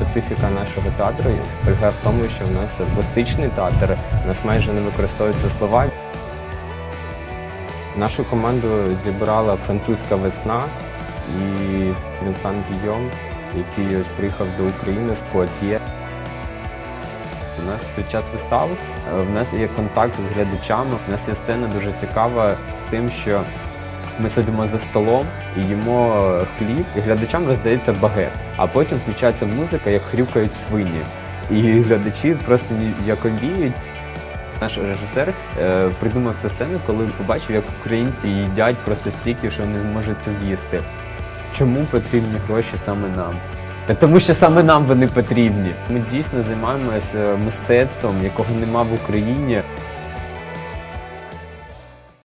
специфіка нашого театру полягає в тому, що в нас пластичний театр, у нас майже не використовуються слова. Нашу команду зібрала французька весна і Вінсан Гійом, який ось приїхав до України з Пуатьє. У нас під час вистав е, в нас є контакт з глядачами. У нас є сцена дуже цікава з тим, що ми сидимо за столом і їмо е, хліб, і глядачам роздається багет, а потім включається музика, як хрюкають свині. І глядачі просто ніяковіють. Наш режисер е, придумав цю сцену, коли побачив, як українці їдять просто стільки, що не можуть це з'їсти. Чому потрібні гроші саме нам? Та тому що саме нам вони потрібні. Ми дійсно займаємося мистецтвом, якого нема в Україні.